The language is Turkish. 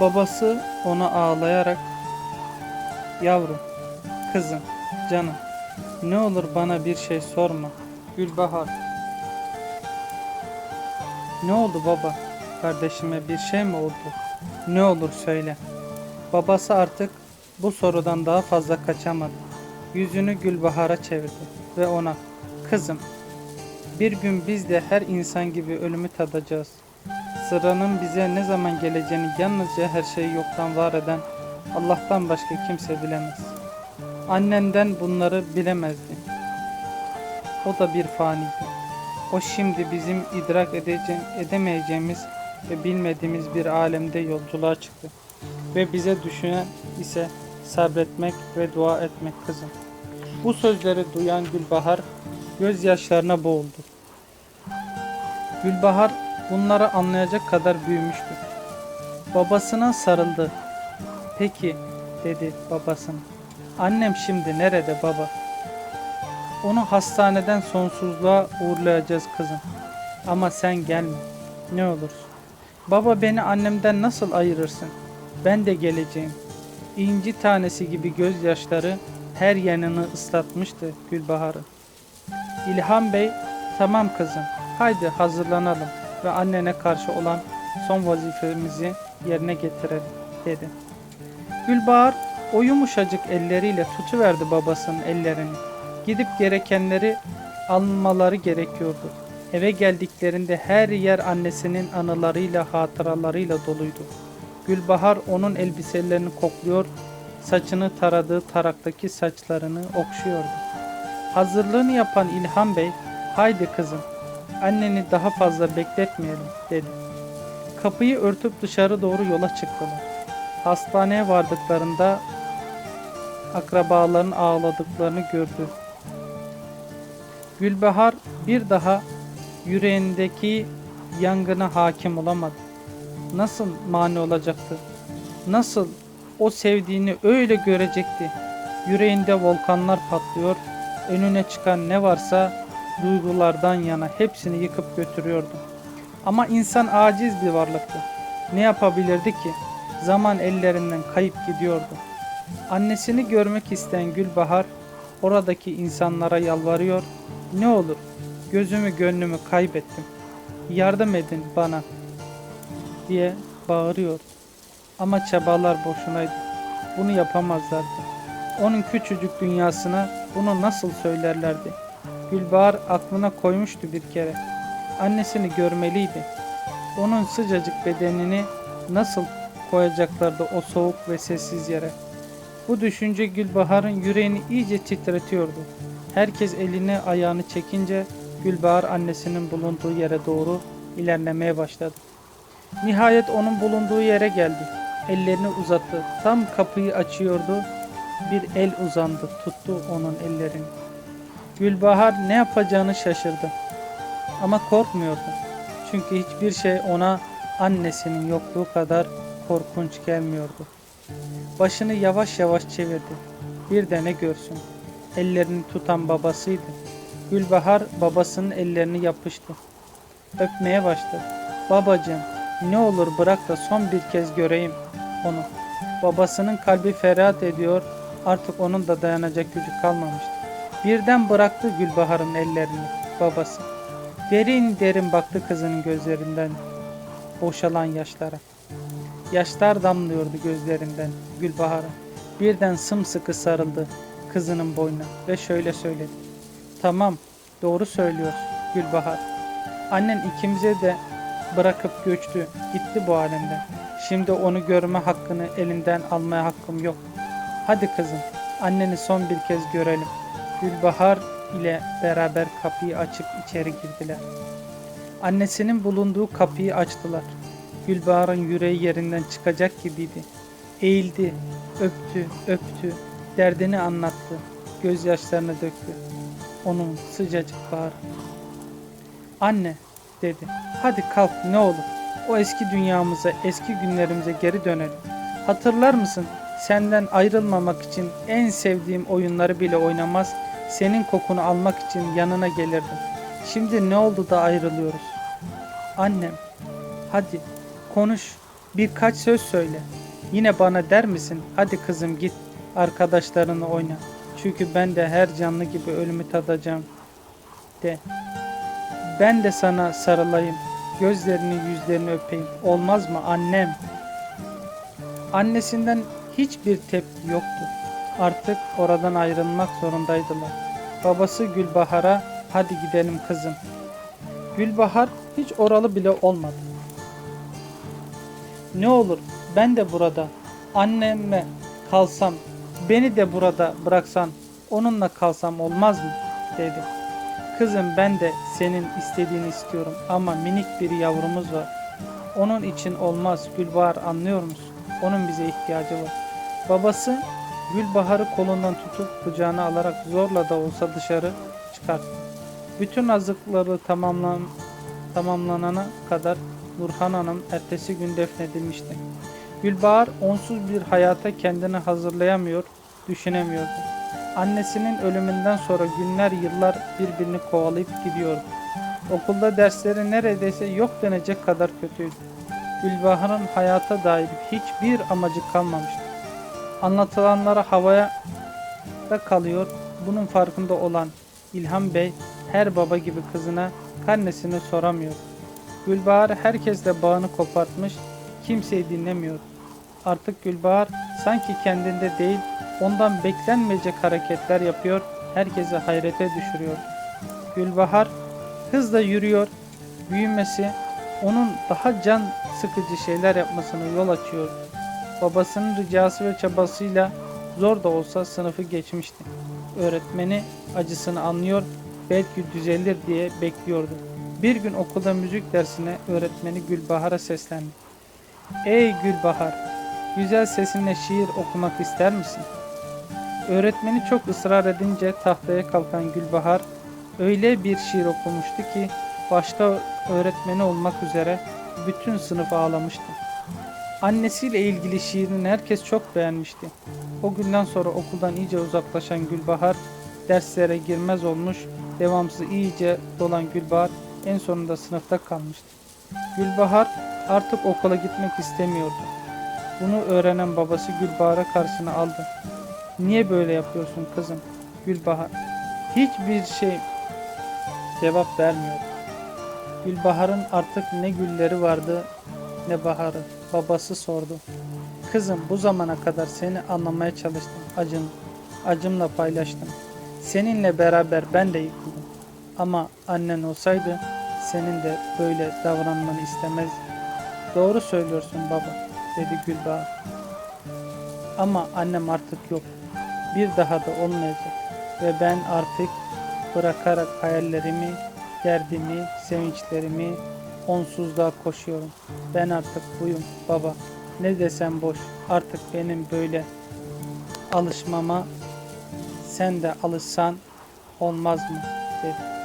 Babası ona ağlayarak Yavrum, kızım, canım ne olur bana bir şey sorma. Gülbahar. Ne oldu baba? Kardeşime bir şey mi oldu? Ne olur söyle. Babası artık bu sorudan daha fazla kaçamadı. Yüzünü Gülbahar'a çevirdi ve ona Kızım, bir gün biz de her insan gibi ölümü tadacağız. Sıranın bize ne zaman geleceğini yalnızca her şeyi yoktan var eden Allah'tan başka kimse bilemez. Annenden bunları bilemezdi. O da bir faniydi. O şimdi bizim idrak edece edemeyeceğimiz ve bilmediğimiz bir alemde yolculuğa çıktı. Ve bize düşünen ise sabretmek ve dua etmek kızım. Bu sözleri duyan Gülbahar gözyaşlarına boğuldu. Gülbahar bunları anlayacak kadar büyümüştü. Babasına sarıldı. Peki dedi babasına. Annem şimdi nerede baba? Onu hastaneden sonsuzluğa uğurlayacağız kızım. Ama sen gelme. Ne olursun. Baba beni annemden nasıl ayırırsın? Ben de geleceğim. İnci tanesi gibi gözyaşları her yanını ıslatmıştı Gülbahar'ı. İlham Bey, tamam kızım, haydi hazırlanalım ve annene karşı olan son vazifemizi yerine getirelim, dedi. Gülbahar o yumuşacık elleriyle tutuverdi babasının ellerini. Gidip gerekenleri almaları gerekiyordu. Eve geldiklerinde her yer annesinin anılarıyla, hatıralarıyla doluydu. Gülbahar onun elbiselerini kokluyor, saçını taradığı taraktaki saçlarını okşuyordu. Hazırlığını yapan İlhan Bey, haydi kızım, anneni daha fazla bekletmeyelim dedi. Kapıyı örtüp dışarı doğru yola çıktılar. Hastaneye vardıklarında akrabaların ağladıklarını gördü. Gülbahar bir daha yüreğindeki yangına hakim olamadı. Nasıl mani olacaktı? Nasıl o sevdiğini öyle görecekti? Yüreğinde volkanlar patlıyor, önüne çıkan ne varsa duygulardan yana hepsini yıkıp götürüyordu. Ama insan aciz bir varlıktı. Ne yapabilirdi ki? Zaman ellerinden kayıp gidiyordu. Annesini görmek isteyen Gülbahar oradaki insanlara yalvarıyor. Ne olur gözümü gönlümü kaybettim. Yardım edin bana diye bağırıyor. Ama çabalar boşunaydı. Bunu yapamazlardı. Onun küçücük dünyasına bunu nasıl söylerlerdi? Gülbahar aklına koymuştu bir kere. Annesini görmeliydi. Onun sıcacık bedenini nasıl koyacaklardı o soğuk ve sessiz yere? Bu düşünce Gülbahar'ın yüreğini iyice titretiyordu. Herkes elini ayağını çekince Gülbahar annesinin bulunduğu yere doğru ilerlemeye başladı. Nihayet onun bulunduğu yere geldi. Ellerini uzattı. Tam kapıyı açıyordu. Bir el uzandı, tuttu onun ellerini. Gülbahar ne yapacağını şaşırdı. Ama korkmuyordu. Çünkü hiçbir şey ona annesinin yokluğu kadar korkunç gelmiyordu. Başını yavaş yavaş çevirdi. Bir de ne görsün. Ellerini tutan babasıydı. Gülbahar babasının ellerini yapıştı. Öpmeye başladı. Babacığım ne olur bırak da son bir kez göreyim onu. Babasının kalbi feryat ediyor. Artık onun da dayanacak gücü kalmamıştı. Birden bıraktı Gülbahar'ın ellerini babası. Derin derin baktı kızının gözlerinden boşalan yaşlara. Yaşlar damlıyordu gözlerinden Gülbahar'a. Birden sımsıkı sarıldı kızının boynuna ve şöyle söyledi. Tamam, doğru söylüyorsun Gülbahar. Annen ikimize de bırakıp göçtü, gitti bu alemden. Şimdi onu görme hakkını elinden almaya hakkım yok. Hadi kızım, anneni son bir kez görelim. Gülbahar ile beraber kapıyı açıp içeri girdiler. Annesinin bulunduğu kapıyı açtılar. Gülbahar'ın yüreği yerinden çıkacak gibiydi. Eğildi, öptü, öptü, derdini anlattı, gözyaşlarını döktü. Onun sıcacık bağrı. Anne, dedi, hadi kalk ne olur. O eski dünyamıza, eski günlerimize geri dönelim. Hatırlar mısın? Senden ayrılmamak için en sevdiğim oyunları bile oynamaz, senin kokunu almak için yanına gelirdim. Şimdi ne oldu da ayrılıyoruz? Annem, hadi konuş, Birkaç söz söyle. Yine bana der misin? Hadi kızım git arkadaşlarını oyna. Çünkü ben de her canlı gibi ölümü tadacağım. De. Ben de sana sarılayım. Gözlerini yüzlerini öpeyim. Olmaz mı annem? Annesinden hiçbir tepki yoktu. Artık oradan ayrılmak zorundaydılar. Babası Gülbahar'a hadi gidelim kızım. Gülbahar hiç oralı bile olmadı. Ne olur ben de burada anneme kalsam, beni de burada bıraksan, onunla kalsam olmaz mı? dedi. Kızım ben de senin istediğini istiyorum ama minik bir yavrumuz var. Onun için olmaz Gülbahar anlıyor musun? Onun bize ihtiyacı var. Babası Gülbahar'ı kolundan tutup kucağına alarak zorla da olsa dışarı çıkarttı. Bütün hazırlıkları tamamlan, tamamlanana kadar Nurhan Hanım ertesi gün defnedilmişti. Gülbahar onsuz bir hayata kendini hazırlayamıyor, düşünemiyordu. Annesinin ölümünden sonra günler yıllar birbirini kovalayıp gidiyordu. Okulda dersleri neredeyse yok denecek kadar kötüydü. Gülbahar'ın hayata dair hiçbir amacı kalmamıştı. Anlatılanlara havaya da kalıyor. Bunun farkında olan İlhan Bey her baba gibi kızına karnesini soramıyor. Gülbahar herkesle bağını kopartmış, kimseyi dinlemiyor. Artık Gülbahar sanki kendinde değil, ondan beklenmeyecek hareketler yapıyor, herkesi hayrete düşürüyor. Gülbahar hızla yürüyor, büyümesi onun daha can sıkıcı şeyler yapmasına yol açıyor. Babasının ricası ve çabasıyla zor da olsa sınıfı geçmişti. Öğretmeni acısını anlıyor, belki düzelir diye bekliyordu. Bir gün okulda müzik dersine öğretmeni Gülbahar'a seslendi. Ey Gülbahar, güzel sesinle şiir okumak ister misin? Öğretmeni çok ısrar edince tahtaya kalkan Gülbahar öyle bir şiir okumuştu ki başta öğretmeni olmak üzere bütün sınıf ağlamıştı. Annesiyle ilgili şiirini herkes çok beğenmişti. O günden sonra okuldan iyice uzaklaşan Gülbahar derslere girmez olmuş, devamsız iyice dolan Gülbahar en sonunda sınıfta kalmıştı. Gülbahar artık okula gitmek istemiyordu. Bunu öğrenen babası Gülbahar'ı karşısına aldı. Niye böyle yapıyorsun kızım? Gülbahar hiçbir şey cevap vermiyor. Gülbahar'ın artık ne gülleri vardı ne baharı. Babası sordu. Kızım bu zamana kadar seni anlamaya çalıştım. Acın, acımla paylaştım. Seninle beraber ben de yıkıldım. Ama annen olsaydı senin de böyle davranmanı istemez. Doğru söylüyorsun baba dedi Gülbahar. Ama annem artık yok. Bir daha da olmayacak. Ve ben artık bırakarak hayallerimi, derdimi, sevinçlerimi onsuzluğa koşuyorum. Ben artık buyum baba. Ne desem boş. Artık benim böyle alışmama sen de alışsan olmaz mı? dedi.